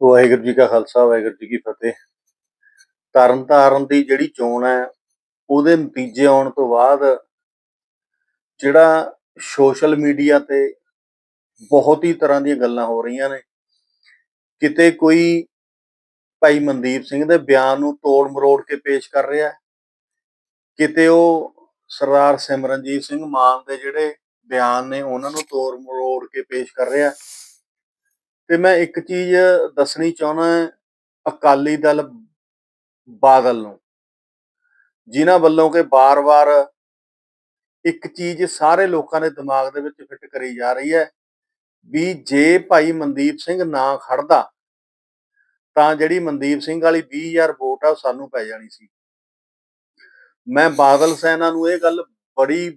ਵਾਹਿਗੁਰੂ ਜੀ ਕਾ ਖਾਲਸਾ, ਵਾਹਿਗੁਰੂ ਜੀ ਕੀ ਫਤਿਹ। ਤਰਨ ਤਾਰਨ ਦੀ ਜਿਹੜੀ ਚੋਣ ਹੈ, ਉਹਦੇ ਨਤੀਜੇ ਆਉਣ ਤੋਂ ਬਾਅਦ ਜਿਹੜਾ ਸੋਸ਼ਲ ਮੀਡੀਆ ਤੇ ਬਹੁਤ ਹੀ ਤਰ੍ਹਾਂ ਦੀਆਂ ਗੱਲਾਂ ਹੋ ਰਹੀਆਂ ਨੇ। ਕਿਤੇ ਕੋਈ ਭਾਈ ਮਨਦੀਪ ਸਿੰਘ ਦੇ ਬਿਆਨ ਨੂੰ ਤੋੜ ਮਰੋੜ ਕੇ ਪੇਸ਼ ਕਰ ਰਿਹਾ ਕਿਤੇ ਉਹ ਸਰਦਾਰ ਸਿਮਰਨਜੀਤ ਸਿੰਘ ਮਾਨ ਦੇ ਜਿਹੜੇ ਬਿਆਨ ਨੇ, ਉਹਨਾਂ ਨੂੰ ਤੋੜ ਮਰੋੜ ਕੇ ਪੇਸ਼ ਕਰ ਰਿਹਾ ਤੇ ਮੈਂ ਇੱਕ ਚੀਜ਼ ਦੱਸਣੀ ਚਾਹੁੰਦਾ ਅਕਾਲੀ ਦਲ ਬਾਦਲ ਨੂੰ। ਜਿਨ੍ਹਾਂ ਵੱਲੋਂ ਕਿ ਬਾਰ-ਬਾਰ ਇੱਕ ਚੀਜ਼ ਸਾਰੇ ਲੋਕਾਂ ਦੇ ਦਿਮਾਗ ਦੇ ਵਿੱਚ ਫਿੱਟ ਕਰੀ ਜਾ ਰਹੀ ਹੈ ਵੀ ਜੇ ਭਾਈ ਮਨਦੀਪ ਸਿੰਘ ਨਾ ਖੜਦਾ ਤਾਂ ਜਿਹੜੀ ਮਨਦੀਪ ਸਿੰਘ ਵਾਲੀ 20000 ਵੋਟ ਆ, ਉਹ ਸਾਨੂੰ ਪੈ ਜਾਣੀ ਸੀ। ਮੈਂ ਬਾਦਲ ਸੈਨਾ ਨੂੰ ਇਹ ਗੱਲ ਬੜੀ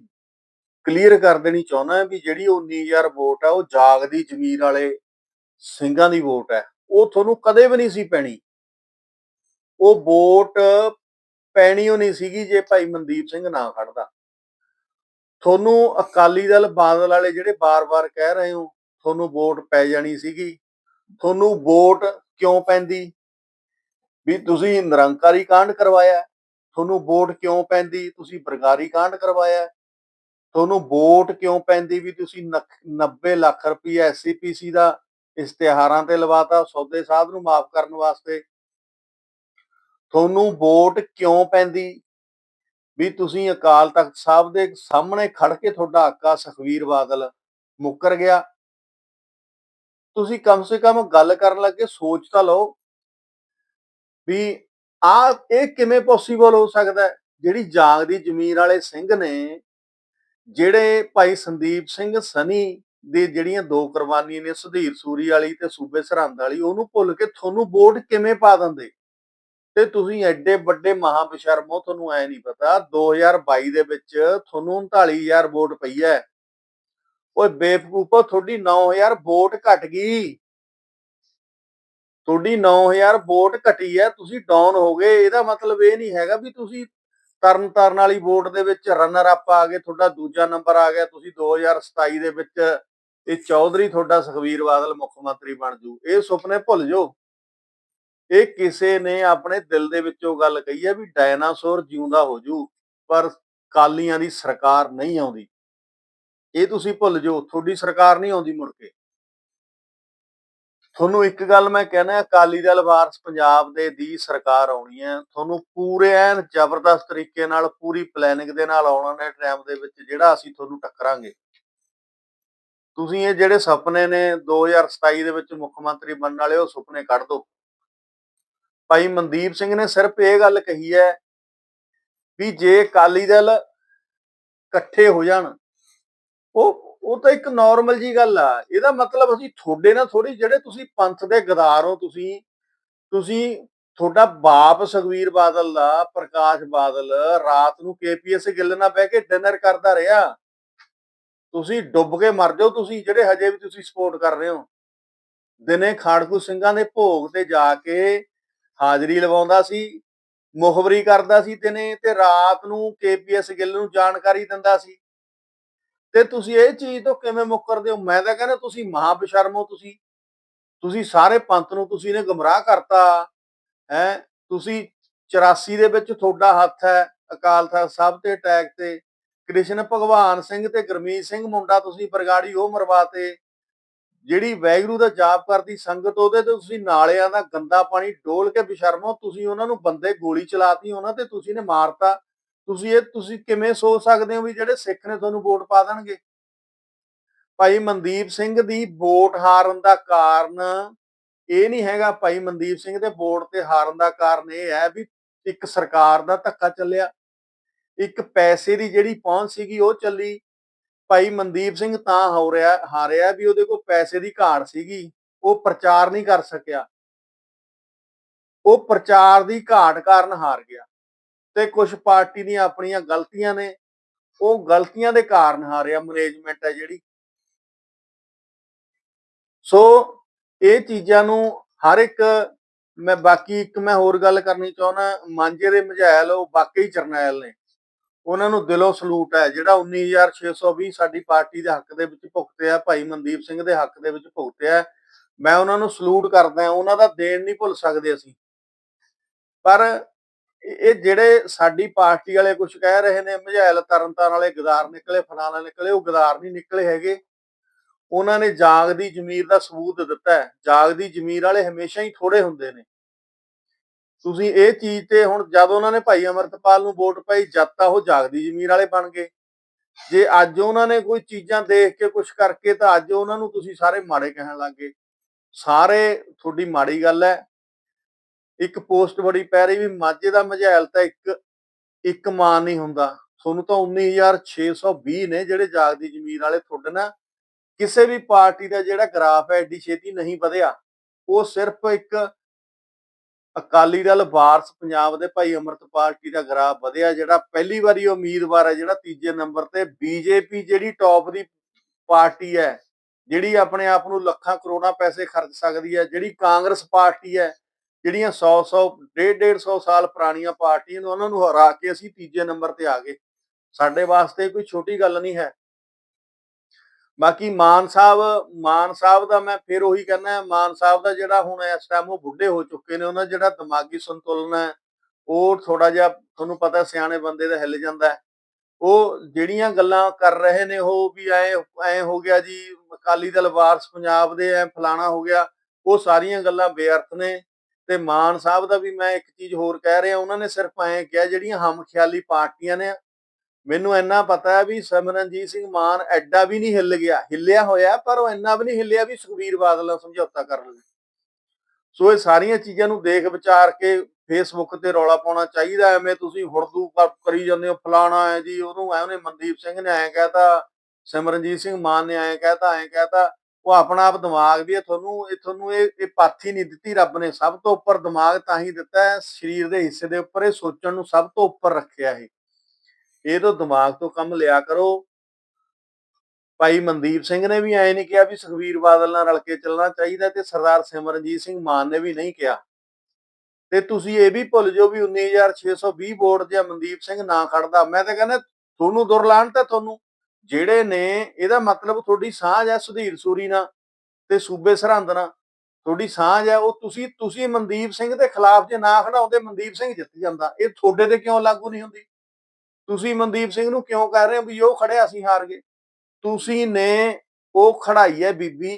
ਕਲੀਅਰ ਕਰ ਦੇਣੀ ਚਾਹੁੰਦਾ ਵੀ ਜਿਹੜੀ 19000 ਵੋਟ ਆ, ਉਹ ਜਾਗਦੀ ਜ਼ਮੀਰ ਵਾਲੇ ਸਿੰਘਾਂ ਦੀ ਵੋਟ ਹੈ, ਉਹ ਤੁਹਾਨੂੰ ਕਦੇ ਵੀ ਨਹੀਂ ਸੀ ਪੈਣੀ। ਉਹ ਵੋਟ ਪੈਣੀ ਉਹ ਨਹੀਂ ਸੀਗੀ ਜੇ ਭਾਈ ਮਨਦੀਪ ਸਿੰਘ ਨਾ ਖੜਦਾ। ਤੁਹਾਨੂੰ ਅਕਾਲੀ ਦਲ ਬਾਦਲ ਵਾਲੇ ਜਿਹੜੇ ਬਾਰ-ਬਾਰ ਕਹਿ ਰਹੇ ਹੋ, ਤੁਹਾਨੂੰ ਵੋਟ ਪੈ ਜਾਣੀ ਸੀਗੀ। ਤੁਹਾਨੂੰ ਵੋਟ ਕਿਉਂ ਪੈਂਦੀ? ਵੀ ਤੁਸੀਂ ਨਿਰੰਕਾਰੀ ਕਾਂਡ ਕਰਵਾਇਆ ਤੁਹਾਨੂੰ ਵੋਟ ਕਿਉਂ ਪੈਂਦੀ? ਤੁਸੀਂ ਬਰਗਾਰੀ ਕਾਂਡ ਕਰਵਾਇਆ ਤੁਹਾਨੂੰ ਵੋਟ ਕਿਉਂ ਪੈਂਦੀ? ਵੀ ਤੁਸੀਂ ਨੱਖ- 90 ਲੱਖ ਰੁਪਏ ਐਸਸੀਪੀਸੀ ਦਾ ਇਸ਼ਤਿਹਾਰਾਂ ਤੇ ਲਵਾਤਾ, ਸੌਦੇ ਸਾਧ ਨੂੰ ਮਾਫ ਕਰਨ ਵਾਸਤੇ। ਤੁਹਾਨੂੰ ਵੋਟ ਕਿਉਂ ਪੈਂਦੀ? ਵੀ ਤੁਸੀਂ ਅਕਾਲ ਤਖਤ ਸਾਹਿਬ ਦੇ ਸਾਹਮਣੇ ਖੜ ਕੇ ਤੁਹਾਡਾ ਆਕਾ ਸੁਖਵੀਰ ਬਾਦਲ ਮੁੱਕਰ ਗਿਆ। ਤੁਸੀਂ ਕਮ ਸੇ ਕਮ ਗੱਲ ਕਰਨ ਲੱਗੇ, ਸੋਚ ਤਾਂ ਲਓ ਵੀ ਆ ਇਹ ਕਿਵੇਂ ਪੋਸੀਬਲ ਹੋ ਸਕਦਾ ਜਿਹੜੀ ਜਾਗ ਦੀ ਜ਼ਮੀਰ ਵਾਲੇ ਸਿੰਘ ਨੇ, ਜਿਹੜੇ ਭਾਈ ਸੰਦੀਪ ਸਿੰਘ ਸਨੀ ਦੀ ਜਿਹੜੀਆਂ ਦੋ ਕੁਰਬਾਨੀਆਂ ਨੇ, ਸੁਧੀਰ ਸੂਰੀ ਵਾਲੀ ਤੇ ਸੂਬੇ ਸਰਹੰਦ ਵਾਲੀ, ਉਹਨੂੰ ਭੁੱਲ ਕੇ ਤੁਹਾਨੂੰ ਵੋਟ ਕਿਵੇਂ ਪਾ ਦਿੰਦੇ? ਤੇ ਤੁਸੀਂ ਐਡੇ ਵੱਡੇ ਮਹਾ ਬਿਸ਼ਰਮੋ ਤੁਹਾਨੂੰ ਐ ਨਹੀਂ ਪਤਾ 2022 ਦੇ ਵਿੱਚ ਤੁਹਾਨੂੰ 39000 ਵੋਟ ਪਈ ਹੈ ਓਏ ਬੇਵਕੂਫੋ ਤੁਹਾਡੀ 9000 ਵੋਟ ਘਟ ਗਈ। ਤੁਹਾਡੀ 9000 ਵੋਟ ਘਟੀ ਹੈ ਤੁਸੀਂ ਡਾਊਨ ਹੋ ਗਏ। ਇਹਦਾ ਮਤਲਬ ਇਹ ਨਹੀਂ ਹੈਗਾ ਵੀ ਤੁਸੀਂ ਤਰਨ ਤਾਰਨ ਵਾਲੀ ਵੋਟ ਦੇ ਵਿੱਚ ਰਨਰ ਅਪ ਆ ਗਏ, ਤੁਹਾਡਾ ਦੂਜਾ ਨੰਬਰ ਆ ਗਿਆ, ਤੁਸੀਂ 2027 ਦੇ ਵਿੱਚ ਇਹ ਚੌਧਰੀ ਤੁਹਾਡਾ ਸੁਖਵੀਰ ਬਾਦਲ ਮੁੱਖ ਮੰਤਰੀ ਬਣ ਜੂ, ਇਹ ਸੁਪਨੇ ਭੁੱਲ ਜਾਓ। ਇਹ ਕਿਸੇ ਨੇ ਆਪਣੇ ਦਿਲ ਦੇ ਵਿੱਚੋਂ ਗੱਲ ਕਹੀ ਹੈ ਵੀ ਡਾਇਨਾਸੌਰ ਜਿਉਂਦਾ ਹੋ ਜੂ, ਪਰ ਕਾਲੀਆਂ ਦੀ ਸਰਕਾਰ ਨਹੀਂ ਆਉਂਦੀ। ਇਹ ਤੁਸੀਂ ਭੁੱਲ ਜਾਓ, ਤੁਹਾਡੀ ਸਰਕਾਰ ਨਹੀਂ ਆਉਂਦੀ ਮੁੜ ਕੇ। ਤੁਹਾਨੂੰ ਇੱਕ ਗੱਲ ਮੈਂ ਕਹਿਣਾ, ਅਕਾਲੀ ਦਲ ਵਾਰਸ ਪੰਜਾਬ ਦੇ ਦੀ ਸਰਕਾਰ ਆਉਣੀ ਹੈ। ਤੁਹਾਨੂੰ ਪੂਰੇ ਐਨ ਜ਼ਬਰਦਸਤ ਤਰੀਕੇ ਨਾਲ, ਪੂਰੀ ਪਲੈਨਿੰਗ ਦੇ ਨਾਲ ਆਉਣਾ ਨੇ, ਟਾਈਮ ਦੇ ਵਿੱਚ ਜਿਹੜਾ ਅਸੀਂ ਤੁਹਾਨੂੰ ਟੱਕਰਾਂਗੇ। ਤੁਸੀਂ ਇਹ ਜਿਹੜੇ ਸੁਪਨੇ ਨੇ 2027 ਦੇ ਵਿੱਚ ਮੁੱਖ ਮੰਤਰੀ ਬਣਨ ਵਾਲੇ, ਉਹ ਸੁਪਨੇ ਕੱਢ ਦਿਓ ਭਾਈ ਮਨਦੀਪ ਸਿੰਘ ਨੇ ਸਿਰਫ ਇਹ ਗੱਲ ਕਹੀ ਹੈ ਵੀ ਜੇ ਅਕਾਲੀ ਦਲ ਇਕੱਠੇ ਹੋ ਜਾਣ, ਉਹ ਉਹ ਤਾਂ ਇੱਕ ਨਾਰਮਲ ਜੀ ਗੱਲ ਆ। ਇਹਦਾ ਮਤਲਬ ਅਸੀਂ ਤੁਹਾਡੇ ਨਾਲ ਥੋੜੀ ਜਿਹੜੇ ਤੁਸੀਂ ਪੰਥ ਦੇ ਗਦਾਰ ਹੋ, ਤੁਸੀਂ ਤੁਸੀਂ ਤੁਹਾਡਾ ਬਾਪ ਸੁਖਵੀਰ ਬਾਦਲ ਦਾ, ਪ੍ਰਕਾਸ਼ ਬਾਦਲ, ਰਾਤ ਨੂੰ ਕੇਪੀਐਸ ਗਿੱਲ ਨਾਲ ਬਹਿ ਕੇ ਡਿਨਰ ਕਰਦਾ ਰਿਹਾ। ਤੁਸੀਂ ਡੁੱਬ ਕੇ ਮਰ ਜਾਓ ਤੁਸੀਂ, ਜਿਹੜੇ ਹਜੇ ਵੀ ਤੁਸੀਂ ਸਪੋਰਟ ਕਰ ਰਹੇ ਹੋ। ਦਿਨੇ ਖਾੜਕੂ ਸਿੰਘਾਂ ਦੇ ਭੋਗ ਤੇ ਜਾ ਕੇ ਹਾਜ਼ਰੀ ਲਵਾਉਂਦਾ ਸੀ, ਮੁਖਬਰੀ ਕਰਦਾ ਸੀ ਦਿਨੇ ਤੇ ਰਾਤ ਨੂੰ ਕੇਪੀਐਸ ਗਿੱਲ ਨੂੰ ਜਾਣਕਾਰੀ ਦਿੰਦਾ ਸੀ। ਤੇ ਤੁਸੀਂ ਇਹ ਚੀਜ਼ ਤੋਂ ਕਿਵੇਂ ਮੁੱਕਰਦੇ ਹੋ? ਮੈਂ ਤਾਂ ਕਹਿੰਦਾ ਤੁਸੀਂ ਮਹਾ ਹੋ ਤੁਸੀਂ। ਤੁਸੀਂ ਸਾਰੇ ਪੰਥ ਨੂੰ ਤੁਸੀਂ ਨੇ ਗਮਰਾਹ ਕਰਤਾ। ਹੈ, ਤੁਸੀਂ 84 ਦੇ ਵਿੱਚ ਤੁਹਾਡਾ ਹੱਥ ਹੈ, ਅਕਾਲ ਤਖਤ ਸਾਹਿਬ ਤੇ ਅਟੈਕ ਤੇ। ਕ੍ਰਿਸ਼ਨ ਭਗਵਾਨ ਸਿੰਘ ਤੇ ਗੁਰਮੀਤ ਸਿੰਘ ਮੁੰਡਾ ਤੁਸੀਂ ਬਰਗਾੜੀ ਉਹ ਮਰਵਾਤੇ ਜਿਹੜੀ ਵੈਗਰੂ ਦਾ ਜਾਪ ਕਰਦੀ ਸੰਗਤ ਉਹਦੇ ਤੇ ਤੁਸੀਂ ਨਾਲਿਆਂ ਦਾ ਗੰਦਾ ਪਾਣੀ ਡੋਲ ਕੇ ਬਿਸ਼ਰਮੋ, ਤੁਸੀਂ ਉਹਨਾਂ ਨੂੰ ਬੰਦੇ ਗੋਲੀ ਚਲਾਤੀ ਉਹਨਾਂ ਤੇ ਤੁਸੀਂ ਨੇ ਮਾਰਤਾ, ਤੁਸੀਂ ਇਹ ਤੁਸੀਂ ਕਿਵੇਂ ਸੋਚ ਸਕਦੇ ਹੋ ਵੀ ਜਿਹੜੇ ਸਿੱਖ ਨੇ ਤੁਹਾਨੂੰ ਵੋਟ ਪਾ ਦੇਣਗੇ? ਭਾਈ ਮਨਦੀਪ ਸਿੰਘ ਦੀ ਵੋਟ ਹਾਰਨ ਦਾ ਕਾਰਨ ਇਹ ਨਹੀਂ ਹੈਗਾ, ਭਾਈ ਮਨਦੀਪ ਸਿੰਘ ਦੇ ਵੋਟ ਤੇ ਹਾਰਨ ਦਾ ਕਾਰਨ ਇਹ ਹੈ ਵੀ ਇੱਕ ਸਰਕਾਰ ਦਾ ਧੱਕਾ ਚੱਲਿਆ। ਇੱਕ ਪੈਸੇ ਦੀ ਜਿਹੜੀ ਪਹੁੰਚ ਸੀਗੀ ਉਹ ਚੱਲੀ। ਭਾਈ ਮਨਦੀਪ ਸਿੰਘ ਤਾਂ ਹੋ ਰਿਹਾ ਹਾਰਿਆ ਵੀ ਉਹਦੇ ਕੋਲ ਪੈਸੇ ਦੀ ਘਾਟ ਸੀਗੀ। ਉਹ ਪ੍ਰਚਾਰ ਨਹੀਂ ਕਰ ਸਕਿਆ। ਉਹ ਪ੍ਰਚਾਰ ਦੀ ਘਾਟ ਕਾਰਨ ਹਾਰ ਗਿਆ ਤੇ ਕੁਝ ਪਾਰਟੀ ਦੀਆਂ ਆਪਣੀਆਂ ਗਲਤੀਆਂ ਨੇ, ਉਹ ਗਲਤੀਆਂ ਦੇ ਕਾਰਨ ਹਾਰਿਆ ਮੈਨੇਜਮੈਂਟ ਹੈ ਜਿਹੜੀ। ਸੋ ਇਹ ਚੀਜ਼ਾਂ ਨੂੰ ਹਰ ਇੱਕ, ਮੈਂ ਬਾਕੀ ਇੱਕ ਮੈਂ ਹੋਰ ਗੱਲ ਕਰਨੀ ਚਾਹੁੰਦਾ, ਮਾਂਜੇ ਦੇ ਮਝਾਇਲ ਉਹ ਵਾਕਈ ਜਰਨੈਲ ਨੇ। ਉਹਨਾਂ ਨੂੰ ਦਿਲੋਂ ਸਲੂਟ ਹੈ, ਜਿਹੜਾ 19620 ਸਾਡੀ ਪਾਰਟੀ ਦੇ ਹੱਕ ਦੇ ਵਿੱਚ ਭੁਗਤਿਆ ਭਾਈ ਮਨਦੀਪ ਸਿੰਘ ਦੇ ਹੱਕ ਦੇ ਵਿੱਚ ਭੁਗਤਿਆ ਮੈਂ ਉਹਨਾਂ ਨੂੰ ਸਲੂਟ ਕਰਦਾ ਉਹਨਾਂ ਦਾ ਦੇਣ ਨਹੀਂ ਭੁੱਲ ਸਕਦੇ ਅਸੀਂ। ਪਰ ਇਹ ਜਿਹੜੇ ਸਾਡੀ ਪਾਰਟੀ ਵਾਲੇ ਕੁਝ ਕਹਿ ਰਹੇ ਨੇ, ਮਝੈਲ ਤਰਨਤਾਰਨ ਵਾਲੇ ਗਦਾਰ ਨਿਕਲੇ, ਫਲਾਣਾ ਨਿਕਲੇ, ਉਹ ਗਦਾਰ ਨਹੀਂ ਨਿਕਲੇ ਹੈਗੇ। ਉਹਨਾਂ ਨੇ ਜਾਗ ਦੀ ਜ਼ਮੀਰ ਦਾ ਸਬੂਤ ਦਿੱਤਾ ਹੈ। ਜਾਗ ਦੀ ਜ਼ਮੀਰ ਵਾਲੇ ਹਮੇਸ਼ਾ ਹੀ ਥੋੜੇ ਹੁੰਦੇ ਨੇ। ਤੁਸੀਂ ਇਹ ਚੀਜ਼ ਤੇ ਹੁਣ ਜਦ ਉਹਨਾਂ ਨੇ ਭਾਈ ਅਮਰਤਪਾਲ ਨੂੰ ਵੋਟ ਪਾਈ, ਜਦ ਤਾਂ ਉਹ ਜਾਗਦੀ ਜ਼ਮੀਰ ਵਾਲੇ ਬਣ ਗਏ। ਜੇ ਅੱਜ ਉਹਨਾਂ ਨੇ ਕੋਈ ਚੀਜ਼ਾਂ ਦੇਖ ਕੇ ਕੁਝ ਕਰਕੇ ਤਾਂ ਅੱਜ ਉਹਨਾਂ ਨੂੰ ਤੁਸੀਂ ਸਾਰੇ ਮਾੜੇ ਕਹਿਣ ਲੱਗੇ ਸਾਰੇ, ਤੁਹਾਡੀ ਮਾੜੀ ਗੱਲ ਹੈ। ਇੱਕ ਪੋਸਟ ਬੜੀ ਪੈ ਰਹੀ ਵੀ ਮਾਝੇ ਦਾ ਮਝੈਲ ਤਾਂ ਇੱਕ ਇੱਕ ਮਾਨ ਨਹੀਂ ਹੁੰਦਾ। ਤੁਹਾਨੂੰ ਤਾਂ 19620 ਨੇ ਜਿਹੜੇ ਜਾਗਦੀ ਜ਼ਮੀਰ ਵਾਲੇ ਤੁਹਾਡੇ ਨਾਲ। ਕਿਸੇ ਵੀ ਪਾਰਟੀ ਦਾ ਜਿਹੜਾ ਗ੍ਰਾਫ ਹੈ ਏਡੀ ਛੇਤੀ ਨਹੀਂ ਵਧਿਆ। ਉਹ ਸਿਰਫ ਇੱਕ ਅਕਾਲੀ ਦਲ, ਵਾਰਸ ਪੰਜਾਬ ਦੇ ਭਾਈ ਅਮਰਤਪਾਲ ਪਾਰਟੀ ਦਾ ਗ੍ਰਾਫ ਵਧਿਆ, ਜਿਹੜਾ ਪਹਿਲੀ ਵਾਰੀ ਉਮੀਦਵਾਰ ਹੈ, ਜਿਹੜਾ ਤੀਜੇ ਨੰਬਰ ਤੇ ਬੀਜੇਪੀ ਜਿਹੜੀ ਟੌਪ ਦੀ ਪਾਰਟੀ ਹੈ, ਜਿਹੜੀ ਆਪਣੇ ਆਪ ਨੂੰ ਲੱਖਾਂ ਕਰੋੜਾਂ ਪੈਸੇ ਖਰਚ ਸਕਦੀ ਹੈ, ਜਿਹੜੀ ਕਾਂਗਰਸ ਪਾਰਟੀ ਹੈ, ਜਿਹੜੀਆਂ 100 100 150 150 ਸਾਲ ਪੁਰਾਣੀਆਂ ਪਾਰਟੀਆਂ ਨੇ, ਉਹਨਾਂ ਨੂੰ ਹਰਾ ਕੇ ਅਸੀਂ ਤੀਜੇ ਨੰਬਰ ਤੇ ਆ ਗਏ। ਸਾਡੇ ਵਾਸਤੇ ਕੋਈ ਛੋਟੀ ਗੱਲ ਨਹੀਂ ਹੈ। ਬਾਕੀ ਮਾਨ ਸਾਹਿਬ ਮਾਨ ਸਾਹਿਬ ਦਾ ਮੈਂ ਫਿਰ ਉਹੀ ਕਹਿੰਦਾ ਮਾਨ ਸਾਹਿਬ ਦਾ ਜਿਹੜਾ ਹੁਣ ਇਸ ਟਾਈਮ ਉਹ ਬੁੱਢੇ ਹੋ ਚੁੱਕੇ ਨੇ, ਉਹਨਾਂ ਜਿਹੜਾ ਦਿਮਾਗੀ ਸੰਤੁਲਨ ਹੈ, ਉਹ ਥੋੜਾ ਜਿਹਾ ਤੁਹਾਨੂੰ ਪਤਾ ਸਿਆਣੇ ਬੰਦੇ ਦਾ ਹਿੱਲ ਜਾਂਦਾ ਉਹ ਜਿਹੜੀਆਂ ਗੱਲਾਂ ਕਰ ਰਹੇ ਨੇ ਉਹ ਵੀ ਐ ਐ ਹੋ ਗਿਆ ਜੀ, ਅਕਾਲੀ ਦਲ ਵਾਰਸ ਪੰਜਾਬ ਦੇ ਐ ਫਲਾਣਾ ਹੋ ਗਿਆ, ਉਹ ਸਾਰੀਆਂ ਗੱਲਾਂ ਬੇਅਰਥ ਨੇ। ਤੇ ਮਾਨ ਸਾਹਿਬ ਦਾ ਵੀ ਮੈਂ ਇੱਕ ਚੀਜ਼ ਹੋਰ ਕਹਿ ਰਿਹਾ, ਉਹਨਾਂ ਨੇ ਸਿਰਫ ਐ ਕਿਹਾ, ਜਿਹੜੀਆਂ ਹਮ ਖਿਆਲੀ ਪਾਰਟੀਆਂ ਨੇ ਮੈਨੂੰ ਇੰਨਾ ਪਤਾ ਹੈ ਵੀ ਸਿਮਰਨਜੀਤ ਸਿੰਘ ਮਾਨ ਐਡਾ ਵੀ ਨਹੀਂ ਹਿੱਲ ਗਿਆ। ਹਿੱਲਿਆ ਹੋਇਆ, ਪਰ ਉਹ ਇੰਨਾ ਵੀ ਨਹੀਂ ਹਿੱਲਿਆ ਵੀ ਸੁਖਬੀਰ ਬਾਦਲ ਨਾਲ ਸਮਝੌਤਾ ਕਰ ਲਵੇ। ਸੋ ਇਹ ਸਾਰੀਆਂ ਚੀਜ਼ਾਂ ਨੂੰ ਦੇਖ ਵਿਚਾਰ ਕੇ ਫੇਸਬੁੱਕ ਤੇ ਰੌਲਾ ਪਾਉਣਾ ਚਾਹੀਦਾ ਐਵੇਂ ਤੁਸੀਂ ਹੁਰਦੂ ਕਰੀ ਜਾਂਦੇ ਹੋ, ਫਲਾਣਾ ਹੈ ਜੀ, ਉਹਨੂੰ ਐ ਉਹਨੇ ਮਨਦੀਪ ਸਿੰਘ ਨੇ ਐਂ ਕਹਿਤਾ ਸਿਮਰਨਜੀਤ ਸਿੰਘ ਮਾਨ ਨੇ ਐਂ ਕਹਿਤਾ ਐਂ ਕਹਿਤਾ ਉਹ ਆਪਣਾ ਆਪ ਦਿਮਾਗ ਵੀ ਹੈ ਤੁਹਾਨੂੰ, ਇਹ ਤੁਹਾਨੂੰ ਇਹ ਇਹ ਪਾਥੀ ਨਹੀਂ ਦਿੱਤੀ ਰੱਬ ਨੇ। ਸਭ ਤੋਂ ਉੱਪਰ ਦਿਮਾਗ ਤਾਂ ਹੀ ਦਿੱਤਾ ਹੈ, ਸਰੀਰ ਦੇ ਹਿੱਸੇ ਦੇ ਉੱਪਰ ਇਹ ਸੋਚਣ ਨੂੰ ਸਭ ਤੋਂ ਉੱਪਰ ਰੱਖਿਆ ਇਹ। ਇਹ ਤੋਂ ਦਿਮਾਗ ਤੋਂ ਕੰਮ ਲਿਆ ਕਰੋ। ਭਾਈ ਮਨਦੀਪ ਸਿੰਘ ਨੇ ਵੀ ਐ ਨਹੀਂ ਕਿਹਾ ਵੀ ਸੁਖਵੀਰ ਬਾਦਲ ਨਾਲ ਰਲ ਕੇ ਚੱਲਣਾ ਚਾਹੀਦਾ ਤੇ ਸਰਦਾਰ ਸਿਮਰਨਜੀਤ ਸਿੰਘ ਮਾਨ ਨੇ ਵੀ ਨਹੀਂ ਕਿਹਾ। ਤੇ ਤੁਸੀਂ ਇਹ ਵੀ ਭੁੱਲ ਜਾਓ ਵੀ 19620 ਵੋਟ ਜੇ ਮਨਦੀਪ ਸਿੰਘ ਨਾ ਖੜਦਾ, ਮੈਂ ਤਾਂ ਕਹਿੰਦਾ ਤੁਹਾਨੂੰ ਦੁਰਲਾਨ ਤਾਂ ਤੁਹਾਨੂੰ। ਜਿਹੜੇ ਨੇ, ਇਹਦਾ ਮਤਲਬ ਤੁਹਾਡੀ ਸਾਂਝ ਹੈ ਸੁਧੀਰ ਸੂਰੀ ਨਾਲ ਤੇ ਸੂਬੇ ਸਰਹੰਦ ਨਾਲ। ਤੁਹਾਡੀ ਸਾਂਝ ਹੈ, ਉਹ ਤੁਸੀਂ ਤੁਸੀਂ ਮਨਦੀਪ ਸਿੰਘ ਦੇ ਖਿਲਾਫ ਜੇ ਨਾ ਖੜਾਉਂਦੇ, ਮਨਦੀਪ ਸਿੰਘ ਜਿੱਤ ਜਾਂਦਾ। ਇਹ ਤੁਹਾਡੇ ਤੇ ਕਿਉਂ ਲਾਗੂ ਨਹੀਂ ਹੁੰਦੀ? ਤੁਸੀਂ ਮਨਦੀਪ ਸਿੰਘ ਨੂੰ ਕਿਉਂ ਕਹਿ ਰਹੇ ਹੋ ਵੀ ਉਹ ਖੜਿਆ ਅਸੀਂ ਹਾਰ ਗਏ ਤੁਸੀਂ ਨੇ ਉਹ ਖੜਾਈ ਹੈ ਬੀਬੀ,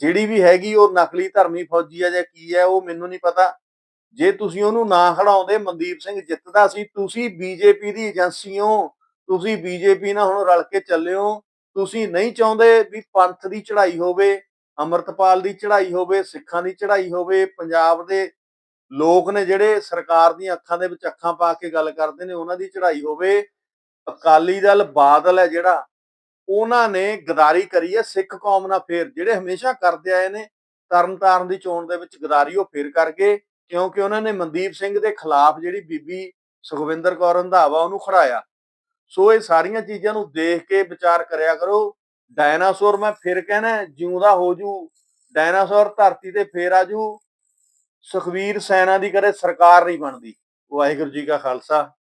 ਜਿਹੜੀ ਵੀ ਹੈਗੀ ਉਹ ਨਕਲੀ ਧਰਮੀ ਫੌਜੀ ਹੈ ਜਾਂ ਕੀ ਹੈ, ਉਹ ਮੈਨੂੰ ਨਹੀਂ ਪਤਾ। ਜੇ ਤੁਸੀਂ ਉਹਨੂੰ ਨਾ ਖੜਾਉਂਦੇ, ਮਨਦੀਪ ਸਿੰਘ ਜਿੱਤਦਾ ਸੀ, ਤੁਸੀਂ ਬੀਜੇਪੀ ਦੀ ਏਜੰਸੀ ਹੋ, ਤੁਸੀਂ ਬੀਜੇਪੀ ਨਾਲ ਹੁਣ ਰਲ ਕੇ ਚੱਲਿਓ। ਤੁਸੀਂ ਨਹੀਂ ਚਾਹੁੰਦੇ ਵੀ ਪੰਥ ਦੀ ਚੜ੍ਹਾਈ ਹੋਵੇ, ਅਮਰਤਪਾਲ ਦੀ ਚੜ੍ਹਾਈ ਹੋਵੇ, ਸਿੱਖਾਂ ਦੀ ਚੜ੍ਹਾਈ ਹੋਵੇ, ਪੰਜਾਬ ਦੇ ਲੋਕ ਨੇ ਜਿਹੜੇ ਸਰਕਾਰ ਦੀਆਂ ਅੱਖਾਂ ਦੇ ਵਿੱਚ ਅੱਖਾਂ ਪਾ ਕੇ ਗੱਲ ਕਰਦੇ ਨੇ, ਉਹਨਾਂ ਦੀ ਚੜ੍ਹਾਈ ਹੋਵੇ, ਅਕਾਲੀ ਦਲ ਬਾਦਲ ਹੈ ਜਿਹੜਾ, ਉਹਨਾਂ ਨੇ ਗਦਾਰੀ ਕਰੀ ਹੈ, ਸਿੱਖ ਕੌਮ ਨਾਲ ਫੇਰ, ਜਿਹੜੇ ਹਮੇਸ਼ਾ ਕਰਦੇ ਆਏ ਨੇ, ਤਰਨਤਾਰਨ ਦੀ ਚੋਣ ਦੇ ਵਿੱਚ ਗਦਾਰੀ ਉਹ ਫੇਰ ਕਰ ਗਏ ਕਿਉਂਕਿ ਉਹਨਾਂ ਨੇ ਮਨਦੀਪ ਸਿੰਘ ਦੇ ਖਿਲਾਫ ਜਿਹੜੀ ਬੀਬੀ ਸੁਖਵਿੰਦਰ ਕੌਰ ਰੰਧਾਵਾ ਉਹਨੂੰ ਖੜਾਇਆ ਸੋ ਇਹ ਸਾਰੀਆਂ ਚੀਜ਼ਾਂ ਨੂੰ ਦੇਖ ਕੇ ਵਿਚਾਰ ਕਰਿਆ ਕਰੋ, ਡਾਇਨਾਸੌਰ ਮੈਂ ਫਿਰ ਕਹਿਣਾ ਜਿਉਂਦਾ ਹੋ ਜੂ, ਡਾਇਨਾਸੌਰ ਧਰਤੀ ਤੇ ਫੇਰ ਆਜੂ ਸੁਖਵੀਰ ਸੈਨਾ ਦੀ ਕਦੇ ਸਰਕਾਰ ਨਹੀਂ ਬਣਦੀ। ਵਾਹਿਗੁਰੂ ਜੀ ਕਾ ਖਾਲਸਾ,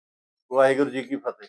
ਵਾਹਿਗੁਰੂ ਜੀ ਕੀ ਫਤਿਹ।